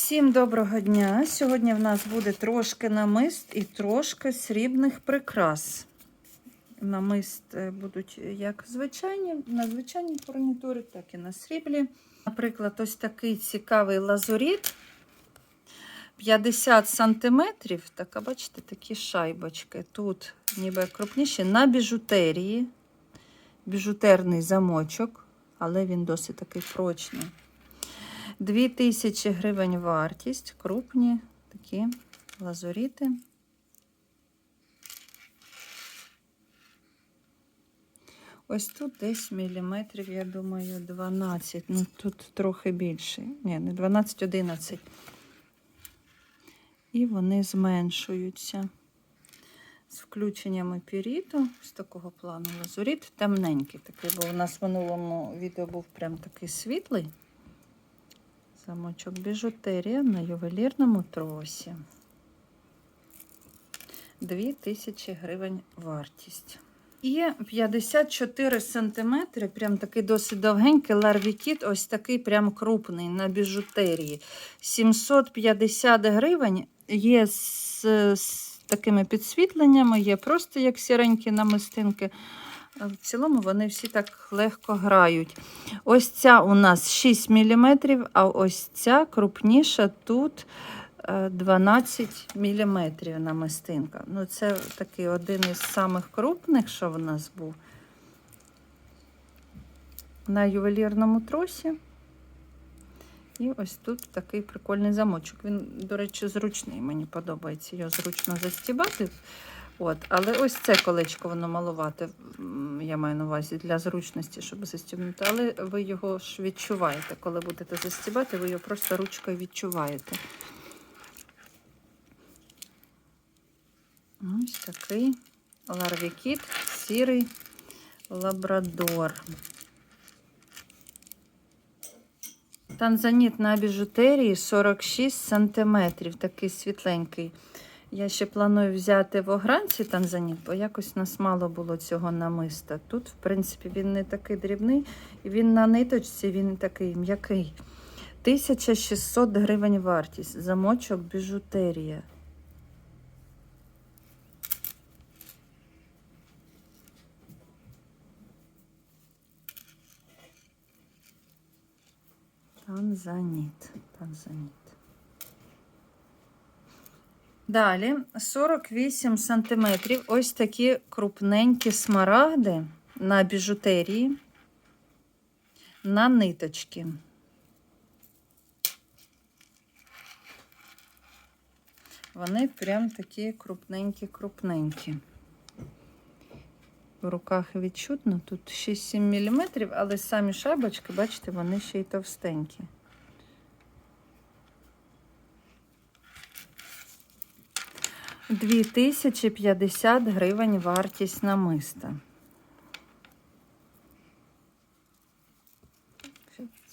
Всім доброго дня! Сьогодні в нас буде трошки намист і трошки срібних прикрас. Намист е, будуть як звичайні, на звичайній фурнітурі, так і на сріблі. Наприклад, ось такий цікавий лазуріт 50 см. Така, бачите, такі шайбочки. Тут ніби крупніші на біжутерії. Біжутерний замочок, але він досить такий прочний. 2000 гривень вартість, крупні такі лазуріти. Ось тут десь міліметрів, я думаю, 12. Ну тут трохи більше. Ні, не 12, 11. І вони зменшуються. З включеннями піріту, з такого плану лазуріт, темненький такий, бо у нас в минулому відео був прям такий світлий. Замочок біжутерія на ювелірному тросі. 2000 гривень вартість. І 54 см, прям такий досить довгенький ларвікіт, ось такий прям крупний на біжутерії. 750 гривень є з, з такими підсвітленнями, є просто як сіренькі намистинки. В цілому вони всі так легко грають. Ось ця у нас 6 мм, а ось ця крупніша тут 12 мм намистинка. Ну, це такий один із самих крупних, що в нас був. На ювелірному тросі. І ось тут такий прикольний замочок. Він, до речі, зручний. Мені подобається його зручно застібати. От, Але ось це колечко воно малувати, я маю на увазі для зручності, щоб застібнути. Але ви його ж відчуваєте. Коли будете застібати, ви його просто ручкою відчуваєте. Ось такий ларвікіт, сірий лабрадор. Танзаніт на біжутерії 46 см, такий світленький. Я ще планую взяти в огранці танзаніт, бо якось нас мало було цього намиста. Тут, в принципі, він не такий дрібний, і він на ниточці, він такий м'який. 1600 гривень вартість. Замочок біжутерія. Танзаніт. Танзаніт. Далі 48 см. Ось такі крупненькі смарагди на біжутерії, на ниточки. Вони прям такі крупненькі-крупненькі. В руках відчутно, тут 6-7 мм, але самі шайбочки, бачите, вони ще й товстенькі. Дві тисячі п'ятдесят гривень вартість намиста.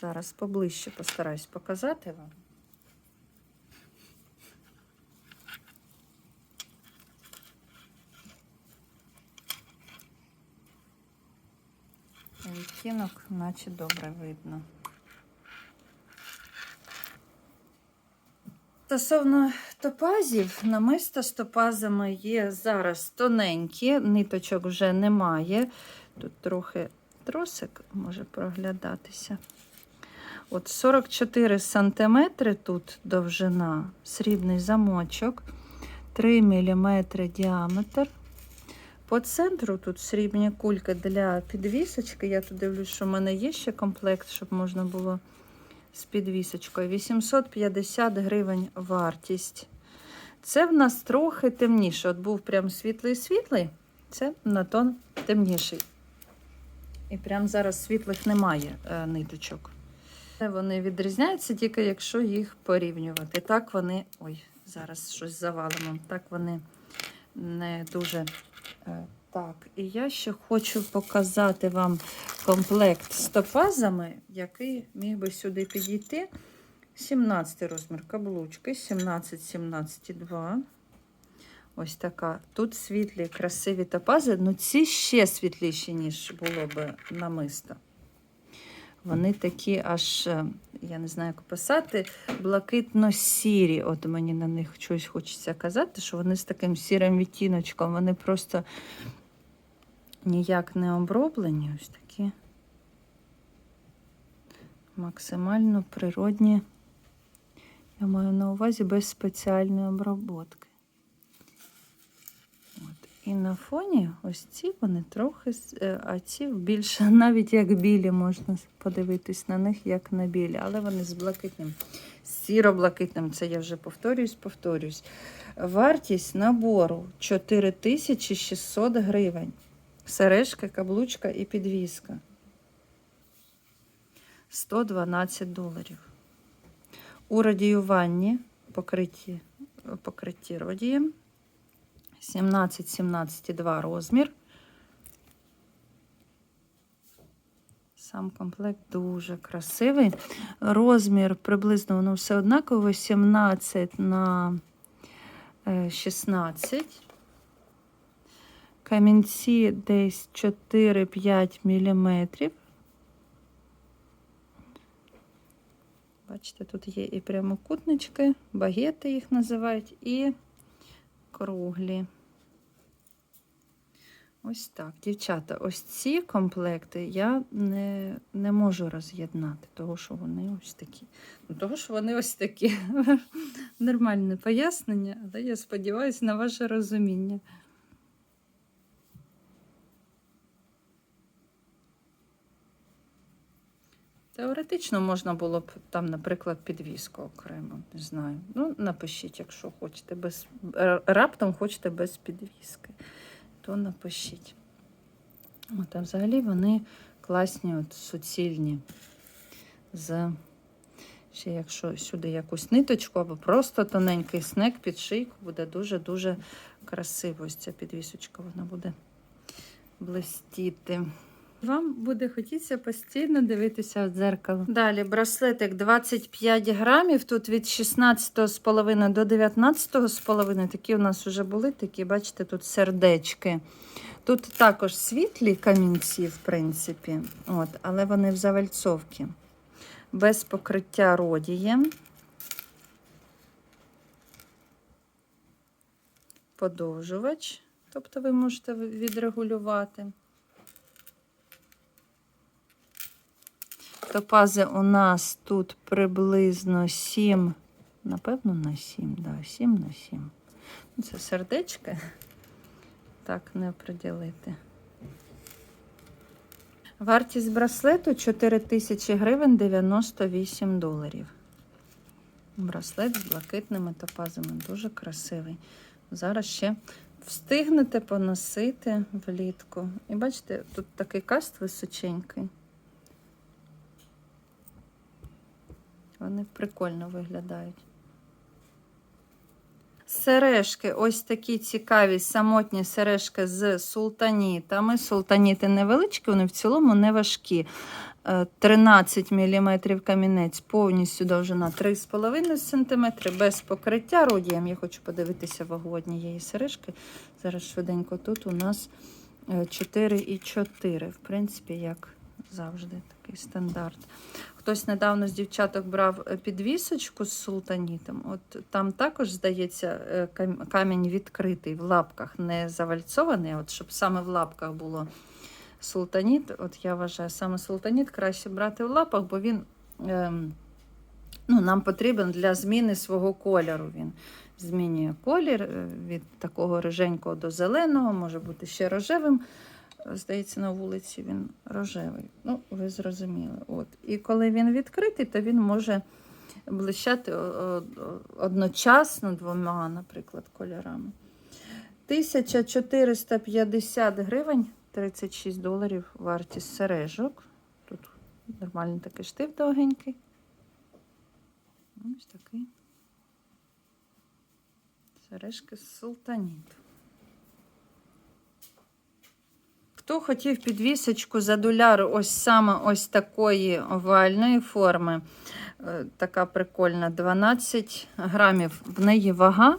Зараз поближче постараюсь показати вам. Відтінок, наче добре видно. Стосовно топазів, намиста з топазами є зараз тоненькі, ниточок вже немає. Тут трохи тросик може проглядатися. От 44 см тут довжина, срібний замочок, 3 мм діаметр. По центру тут срібні кульки для підвісочки. Я тут дивлюсь, що в мене є ще комплект, щоб можна було з підвісочкою. 850 гривень вартість. Це в нас трохи темніше. От був прям світлий-світлий, це на тон темніший. І прям зараз світлих немає е, ниточок. Вони відрізняються тільки, якщо їх порівнювати. Так вони. Ой, зараз щось завалимо. Так вони не дуже. Е, так, і я ще хочу показати вам комплект з топазами, який міг би сюди підійти. 17 розмір каблучки, 17, 17, 2. Ось така. Тут світлі, красиві топази, ну ці ще світліші, ніж було б намисто. Вони такі аж, е, я не знаю, як писати, блакитно-сірі. От мені на них щось хочеться казати, що вони з таким сірим відтіночком, вони просто ніяк не оброблені. Ось такі максимально природні. Я маю на увазі без спеціальної оброботки. І на фоні ось ці вони трохи, е, а ці більше навіть як білі, можна подивитись на них, як на білі, але вони з блакитним, з сіро-блакитним, це я вже повторююсь, повторююсь. Вартість набору 4600 гривень. Сережка, каблучка і підвіска. 112 доларів. У радіюванні покритті, покритті родієм 17-17,2 розмір. Сам комплект дуже красивий. Розмір приблизно воно все однаково 17 на е, 16. Камінці десь 4-5 мм. Бачите, тут є і прямокутнички, багети їх називають, і круглі. Ось так, дівчата, ось ці комплекти я не, не можу роз'єднати, того, що вони ось такі. Ну, того, що вони ось такі. Нормальне пояснення, але я сподіваюся на ваше розуміння. Теоретично можна було б там, наприклад, підвіску окремо, не знаю. Ну, напишіть, якщо хочете без раптом хочете без підвіски, то напишіть. От, а взагалі вони класні, от, суцільні. З ще якщо сюди якусь ниточку або просто тоненький снек під шийку, буде дуже-дуже красиво. Ось ця підвісочка, вона буде блистіти. Вам буде хотітися постійно дивитися в дзеркало. Далі браслетик 25 грамів. Тут від 16,5 до 19,5. Такі у нас вже були, такі, бачите, тут сердечки. Тут також світлі камінці, в принципі, от, але вони в завальцовці. Без покриття родієм. Подовжувач. Тобто ви можете відрегулювати. Топази у нас тут приблизно 7, напевно, на 7, да, 7 на 7. Ну, Це сердечки. Так, не оприділити. Вартість браслету 4000 гривень 98 доларів. Браслет з блакитними топазами. Дуже красивий. Зараз ще встигнете поносити влітку. І бачите, тут такий каст височенький. Вони прикольно виглядають. Сережки, ось такі цікаві самотні сережки з султанітами. Султаніти невеличкі, вони в цілому не важкі. Е, 13 мм камінець, повністю довжина 3,5 см, без покриття родієм. Я хочу подивитися вагу однієї сережки. Зараз швиденько тут у нас е, 4,4. В принципі, як завжди, такий стандарт. Хтось недавно з дівчаток брав е, підвісочку з султанітом. От там також, здається, е, камінь відкритий в лапках, не завальцований, от щоб саме в лапках було султаніт. От я вважаю, саме султаніт краще брати в лапах, бо він ем, ну, нам потрібен для зміни свого кольору. Він змінює колір е, від такого риженького до зеленого, може бути ще рожевим. Здається, на вулиці він рожевий. Ну, ви зрозуміли. От. І коли він відкритий, то він може блищати одночасно двома, наприклад, кольорами. 1450 гривень, 36 доларів вартість сережок. Тут нормальний такий штиф довгенький. Ось такий. Сережки з султаніту. Хто хотів підвісочку за доляр ось саме ось такої овальної форми, е, така прикольна, 12 грамів. В неї вага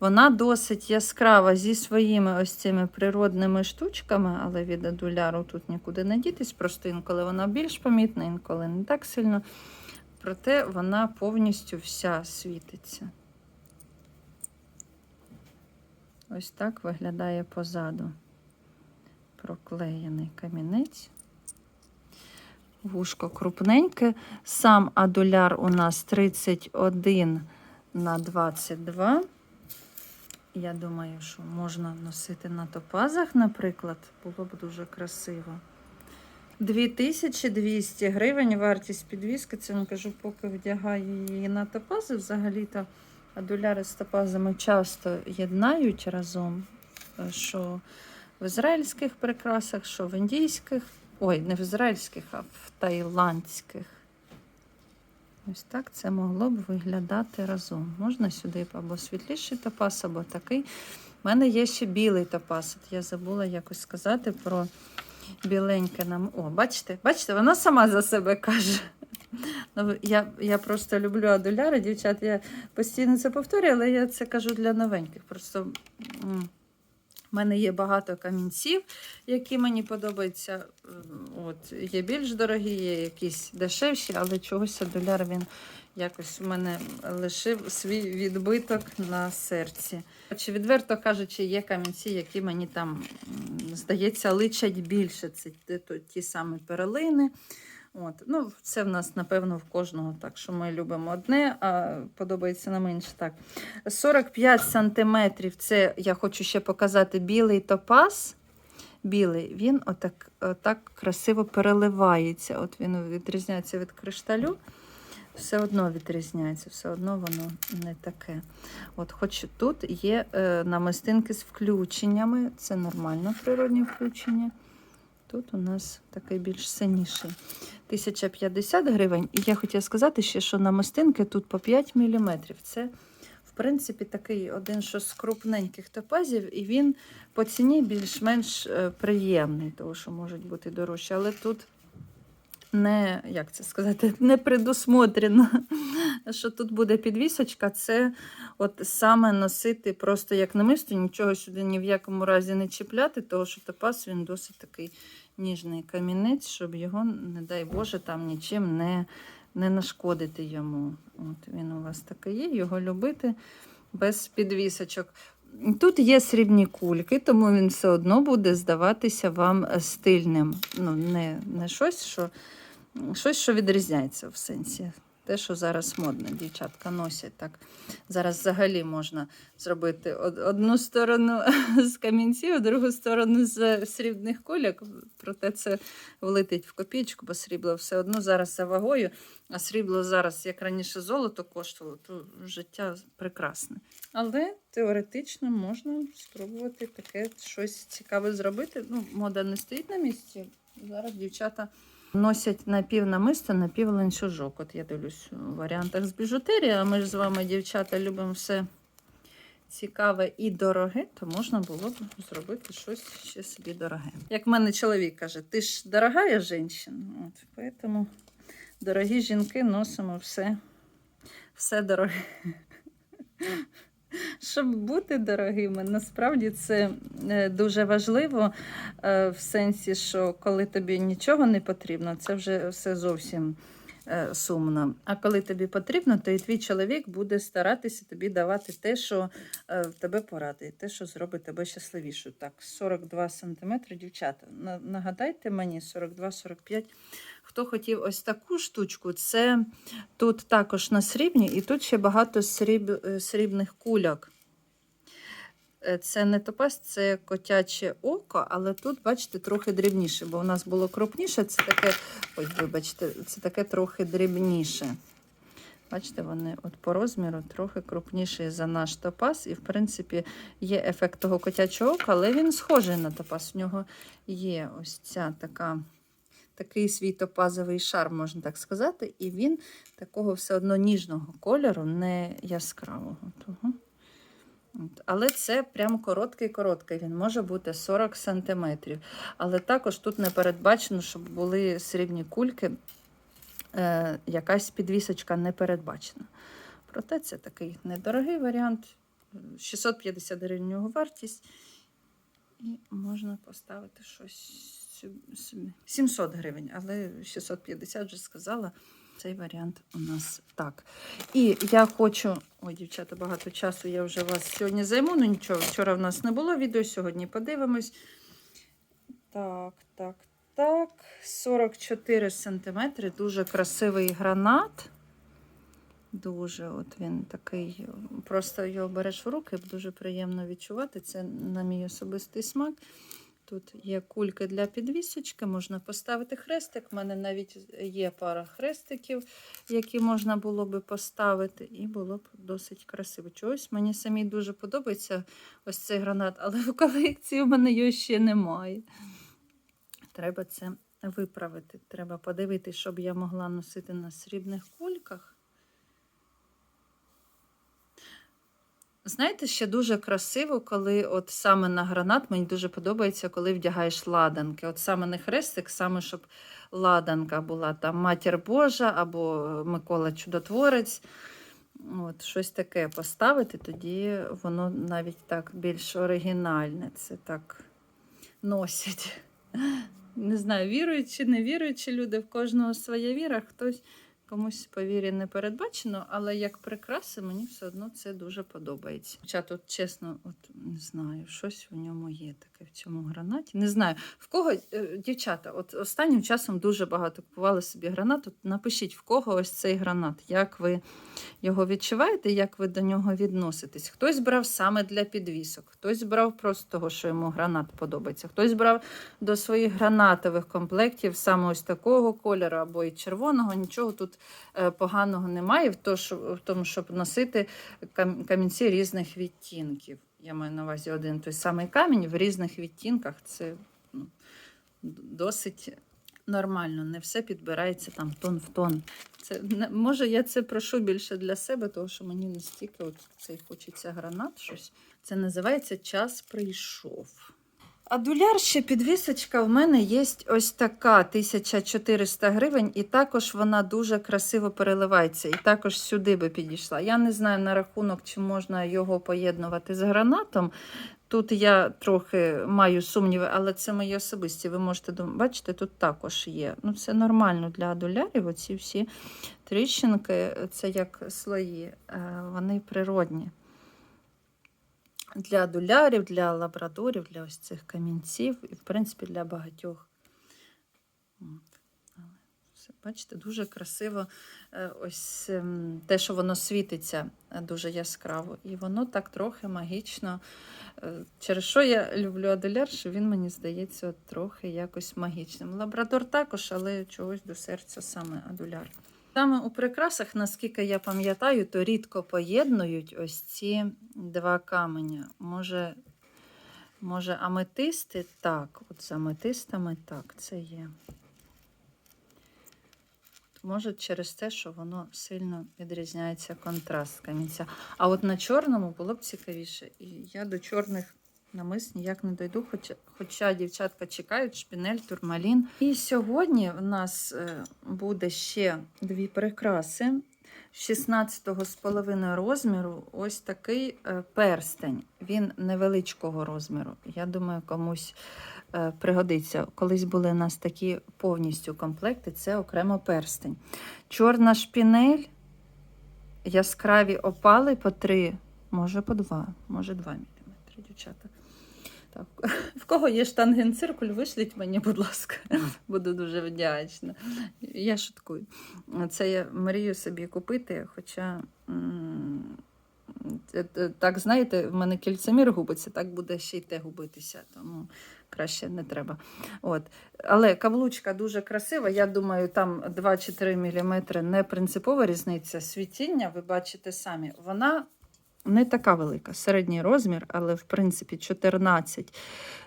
Вона досить яскрава зі своїми ось цими природними штучками, але від адуляру тут нікуди не дітись. Просто інколи вона більш помітна, інколи не так сильно. Проте вона повністю вся світиться. Ось так виглядає позаду проклеєний камінець. Вушко крупненьке. Сам адуляр у нас 31 на 22. Я думаю, що можна носити на топазах, наприклад, було б дуже красиво. 2200 гривень вартість підвіски. Це я кажу, поки вдягаю її на топази. Взагалі-то адуляри з топазами часто єднають разом. е, Що в ізраїльських прикрасах, що в індійських. Ой, не в ізраїльських, а в таїландських. Ось так це могло б виглядати разом. Можна сюди або світліший топаз, або такий. У мене є ще білий топаз. От я забула якось сказати про біленьке нам. О, бачите, бачите, вона сама за себе каже. Ну, я, я просто люблю адуляри, дівчат. Я постійно це повторюю, але я це кажу для новеньких. Просто в мене є багато камінців, які мені подобаються. От, є більш дорогі, є якісь дешевші, але чогось адуляр він якось у мене лишив свій відбиток на серці. Чи відверто кажучи, є камінці, які мені там, здається, личать більше. Це ті самі перлини. От. Ну, це в нас, напевно, в кожного так, що ми любимо одне, а подобається нам інше. Так. 45 сантиметрів. Це я хочу ще показати білий топаз. Білий, він отак, отак красиво переливається. От він відрізняється від кришталю. Все одно відрізняється, все одно воно не таке. От, хоч тут є е, намистинки з включеннями, це нормально природні включення. Тут у нас такий більш синіший. 1050 гривень. І я хотіла сказати ще, що на мистинки тут по 5 мм. Це, в принципі, такий один що з крупненьких топазів, і він по ціні більш-менш е, приємний, тому що можуть бути дорожчі. Але тут не, як це сказати, не предусмотрено, що тут буде підвісочка. Це от саме носити просто як намисто, нічого сюди ні в якому разі не чіпляти, тому що топаз він досить такий ніжний камінець, щоб його, не дай Боже, там нічим не, не нашкодити йому. От Він у вас такий є, його любити без підвісочок. Тут є срібні кульки, тому він все одно буде здаватися вам стильним. Ну, не, не щось, що, щось, що відрізняється в сенсі. Те, що зараз модно, дівчатка носять так. Зараз взагалі можна зробити одну сторону з камінців, а другу сторону з срібних кульок. Проте це влетить в копійку, бо срібло все одно зараз за вагою, а срібло зараз, як раніше золото коштувало, то життя прекрасне. Але теоретично можна спробувати таке щось цікаве зробити. Ну, мода не стоїть на місці. Зараз дівчата носять напівнамисто, напівланцюжок. От я дивлюсь у варіантах з біжутерії, а ми ж з вами, дівчата, любимо все цікаве і дороге, то можна було б зробити щось ще собі дороге. Як в мене чоловік каже, ти ж дорога жінка. От, тому дорогі жінки носимо все, все дороге. Щоб бути дорогими, насправді це е, дуже важливо е, в сенсі, що коли тобі нічого не потрібно, це вже все зовсім сумно. А коли тобі потрібно, то і твій чоловік буде старатися тобі давати те, що е, в тебе порадить, те, що зробить тебе щасливішою. Так, 42 см, дівчата. Нагадайте мені, 42-45. Хто хотів ось таку штучку, це тут також на срібні, і тут ще багато сріб, е, срібних кульок. Е, Це не топаз, це котяче око, але тут, бачите, трохи дрібніше, бо у нас було крупніше, це таке, ой, вибачте, це таке трохи дрібніше. Бачите, вони от по розміру трохи крупніші за наш топаз. І, в принципі, є ефект того котячого ока, але він схожий на топаз. В нього є ось ця така, такий свій топазовий шар, можна так сказати, і він такого все одно ніжного кольору, не яскравого. Того. Але це прям короткий-короткий. Він може бути 40 см. Але також тут не передбачено, щоб були срібні кульки. Е, якась підвісочка не передбачена. Проте це такий недорогий варіант. 650 гривень його вартість. І можна поставити щось собі. 700 гривень, але 650 вже сказала. Цей варіант у нас так. І я хочу. Ой, дівчата, багато часу я вже вас сьогодні займу. Ну нічого, вчора в нас не було відео, сьогодні подивимось. Так, так, так. 44 сантиметри. Дуже красивий гранат. Дуже от він такий. Просто його береш в руки, дуже приємно відчувати. Це на мій особистий смак. Тут є кульки для підвісочки, можна поставити хрестик. У мене навіть є пара хрестиків, які можна було би поставити, і було б досить красиво. Чогось мені самій дуже подобається ось цей гранат, але в колекції в мене його ще немає. Треба це виправити. Треба подивитися, щоб я могла носити на срібних кульках. Знаєте, ще дуже красиво, коли от саме на гранат мені дуже подобається, коли вдягаєш ладанки. От саме не хрестик, саме щоб ладанка була там Матір Божа або Микола Чудотворець. От, щось таке поставити, тоді воно навіть так більш оригінальне. Це так носять. Не знаю, віруючі, не віруючі люди, в кожного своя віра, хтось комусь по вірі не передбачено, але як прикраси мені все одно це дуже подобається. Хоча тут, чесно, от не знаю, щось в ньому є таке в цьому гранаті. Не знаю, в кого, е, дівчата, от останнім часом дуже багато купували собі гранат. От напишіть, в кого ось цей гранат, як ви його відчуваєте, як ви до нього відноситесь. Хтось брав саме для підвісок, хтось брав просто того, що йому гранат подобається, хтось брав до своїх гранатових комплектів саме ось такого кольору або і червоного. Нічого тут е, поганого немає в, тому, щоб носити камінці різних відтінків. Я маю на увазі один той самий камінь в різних відтінках. Це ну, досить нормально. Не все підбирається там тон в тон. Це може я це прошу більше для себе, тому що мені настільки от цей хочеться гранат. Щось це називається час прийшов. А дуляр ще підвісочка в мене є ось така 1400 гривень, і також вона дуже красиво переливається. І також сюди би підійшла. Я не знаю на рахунок, чи можна його поєднувати з гранатом. Тут я трохи маю сумніви, але це мої особисті. Ви можете бачите, тут також є. Ну, це нормально для адулярів. Оці всі тріщинки, це як слої, е, вони природні. Для адулярів, для лабрадорів, для ось цих камінців і, в принципі, для багатьох. Бачите, дуже красиво е, ось ем, те, що воно світиться е, дуже яскраво. І воно так трохи магічно. Е, Через що я люблю адуляр, що він мені здається трохи якось магічним. Лабрадор також, але чогось до серця саме адуляр. Саме у прикрасах, наскільки я пам'ятаю, то рідко поєднують ось ці два каменя. Може, може аметисти? Так, от з аметистами так, це є. Може, через те, що воно сильно відрізняється контраст камінця. А от на чорному було б цікавіше. І я до чорних намис ніяк не дойду, хоча, хоча дівчатка чекають шпінель, турмалін. І сьогодні в нас е, буде ще дві прикраси. 16-го з половиною розміру ось такий е, перстень. Він невеличкого розміру. Я думаю, комусь е, пригодиться. Колись були у нас такі повністю комплекти, це окремо перстень. Чорна шпінель, яскраві опали по 3, може по 2, може 2 мм, дівчата. Так. В кого є штангенциркуль, вишліть мені, будь ласка. Буду дуже вдячна. Я шуткую. Це я мрію собі купити, хоча. це- Так, знаєте, в мене кільцемір губиться, так буде ще й те губитися, тому краще не треба. От. Але каблучка дуже красива. Я думаю, там 2 чи 3 мм не принципова різниця. Світіння, ви бачите самі, вона не така велика, середній розмір, але в принципі 14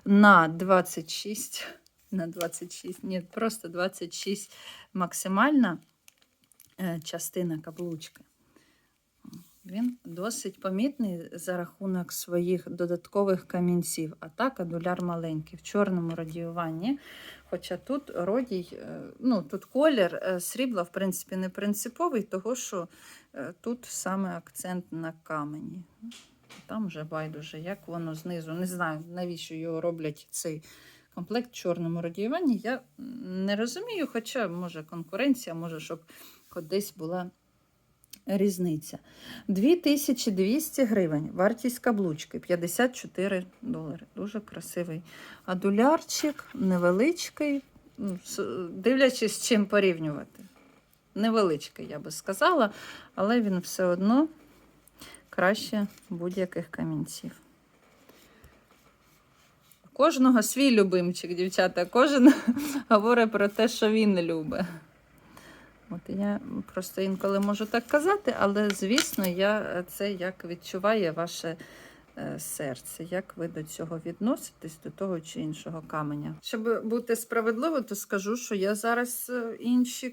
на 26. На 26, ні, просто 26 максимальна е, частина каблучки. Він досить помітний за рахунок своїх додаткових камінців. А так адуляр маленький в чорному радіюванні. Хоча тут родій, е, ну тут колір е, срібла, в принципі, не принциповий, того що е, тут саме акцент на камені. Там вже байдуже, як воно знизу. Не знаю, навіщо його роблять цей комплект в чорному радіюванні. Я не розумію, хоча може конкуренція, може, щоб десь була різниця. 2200 гривень. Вартість каблучки 54 долари. Дуже красивий. А дулярчик невеличкий, ну, дивлячись, з чим порівнювати. Невеличкий, я би сказала, але він все одно краще будь-яких камінців. Кожного свій любимчик, дівчата. Кожен говорить про те, що він любить. От я просто інколи можу так казати, але звісно, я це як відчуває ваше серце, як ви до цього відноситесь, до того чи іншого каменя. Щоб бути справедливо, то скажу, що я зараз е, інші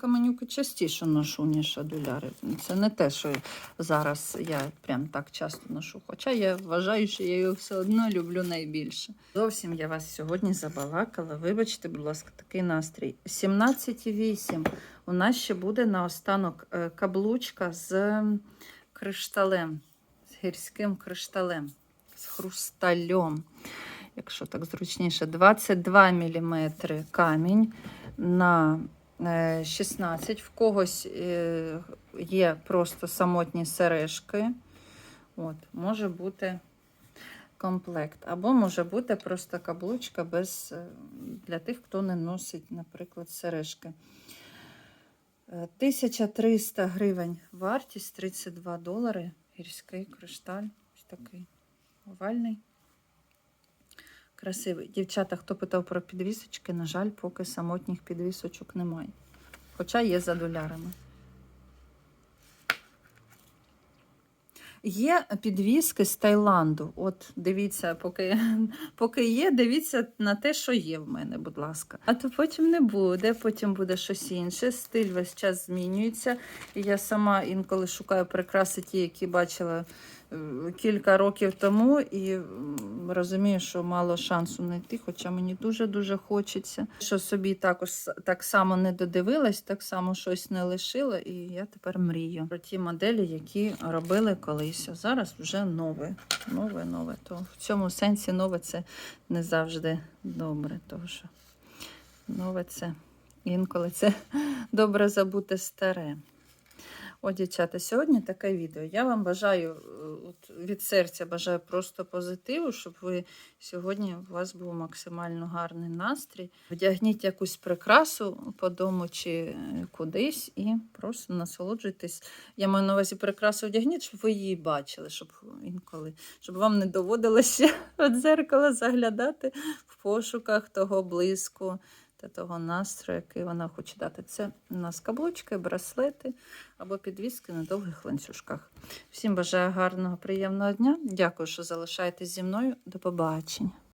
каменюки частіше ношу, ніж адуляри. Це не те, що зараз я прям так часто ношу. Хоча я вважаю, що я його все одно люблю найбільше. Зовсім я вас сьогодні забалакала. Вибачте, будь ласка, такий настрій. 17,8. У нас ще буде наостанок е, каблучка з кришталем, гірським кришталем, з хрустальом. Якщо так зручніше, 22 мм камінь на е, 16. В когось е, є просто самотні сережки. От, може бути комплект. Або може бути просто каблучка без, е, для тих, хто не носить, наприклад, сережки. Е, 1300 гривень вартість, 32 долари. Гірський кришталь. Ось такий овальний. Красивий. Дівчата, хто питав про підвісочки, на жаль, поки самотніх підвісочок немає. Хоча є за долярами. Є підвіски з Таїланду. От дивіться, поки, поки є, дивіться на те, що є в мене, будь ласка. А то потім не буде, потім буде щось інше. Стиль весь час змінюється. І я сама інколи шукаю прикраси, ті, які бачила кілька років тому, і розумію, що мало шансу знайти, хоча мені дуже-дуже хочеться. Що собі також так само не додивилась, так само щось не лишила, і я тепер мрію про ті моделі, які робили колись. А зараз вже нове. Нове, нове. То в цьому сенсі нове це не завжди добре, тому що нове це інколи це добре забути старе. О, дівчата, сьогодні таке відео. Я вам бажаю е, от, від серця бажаю просто позитиву, щоб ви сьогодні у вас був максимально гарний настрій. Вдягніть якусь прикрасу по дому чи е, кудись і просто насолоджуйтесь. Я маю на увазі прикрасу вдягніть, щоб ви її бачили, щоб інколи, щоб вам не доводилося від зеркала заглядати в пошуках того блиску та того настрою, який вона хоче дати. Це у нас каблучки, браслети або підвіски на довгих ланцюжках. Всім бажаю гарного, приємного дня. Дякую, що залишаєтесь зі мною. До побачення.